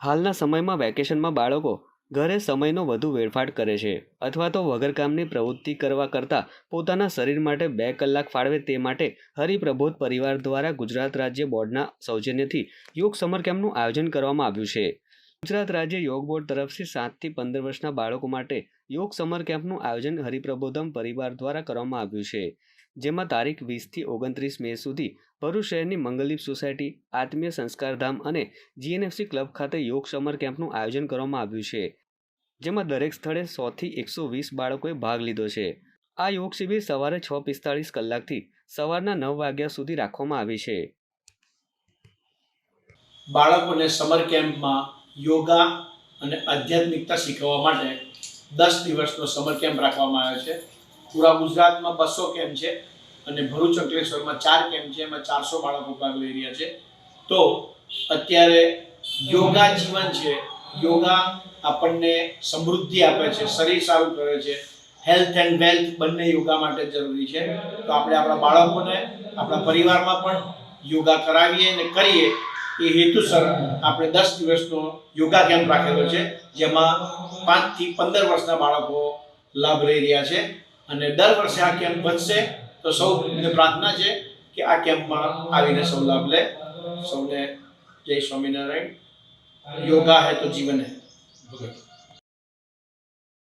હાલના સમયમાં વેકેશનમાં બાળકો ઘરે સમયનો વધુ વેડફાટ કરે છે અથવા તો વગર કામની પ્રવૃત્તિ કરવા કરતાં પોતાના શરીર માટે બે કલાક ફાળવે તે માટે હરિપ્રબોધ પરિવાર દ્વારા ગુજરાત રાજ્ય બોર્ડના સૌજન્યથી યોગ સમર કેમ્પનું આયોજન કરવામાં આવ્યું છે. ગુજરાત રાજ્ય યોગ બોર્ડ તરફથી સાતથી પંદર વર્ષના બાળકો માટે યોગ સમર કેમ્પનું આયોજન હરિપ્રબોધમ પરિવાર દ્વારા કરવામાં આવ્યું છે. જેમાં તારીખ વીસથી ઓગણત્રીસ મે સુધી ભરૂચ શહેરની મંગલદીપ સોસાયટી, આત્મીય સંસ્કારધામ અને જીએનએફસી ક્લબ ખાતે યોગ સમર કેમ્પનું આયોજન કરવામાં આવ્યું છે, જેમાં દરેક સ્થળે સોથી એકસો વીસ બાળકોએ ભાગ લીધો છે. આ યોગ શિબિર સવારે છ પિસ્તાળીસ કલાકથી સવારના નવ વાગ્યા સુધી રાખવામાં આવી છે. બાળકોને સમર કેમ્પમાં યોગા અને આધ્યાત્મિકતા શીખવવા માટે દસ દિવસનો સમર કેમ્પ રાખવામાં આવ્યો છે. પૂરા ગુજરાતમાં બસો કેમ્પ છે. અને ભરૂચ અંકલેશ્વરમાં ચાર કેમ્પ છે, એમાં ચારસો બાળકો ભાગ લઈ રહ્યા છે. તો અત્યારે યોગા જીવન છે, યોગા આપણને સમૃદ્ધિ આપે છે, શરીર સારું કરે છે. હેલ્થ એન્ડ વેલ્થ બંને યોગા માટે જરૂરી છે. તો આપણે આપણા બાળકોને, આપણા પરિવારમાં પણ યોગા કરાવીએ અને કરીએ, એ હેતુસર આપણે દસ દિવસનો યોગા કેમ્પ રાખેલો છે, જેમાં પાંચથી પંદર વર્ષના બાળકો લાભ લઈ રહ્યા છે. અને દર વર્ષે આ કેમ્પ વધશે. તો સૌ એને પ્રાર્થના છે કે આ કેમ્પમાં આવીને સૌ લાભ લે. સૌને જય સ્વામિનારાયણ. યોગા હે તો જીવન હે.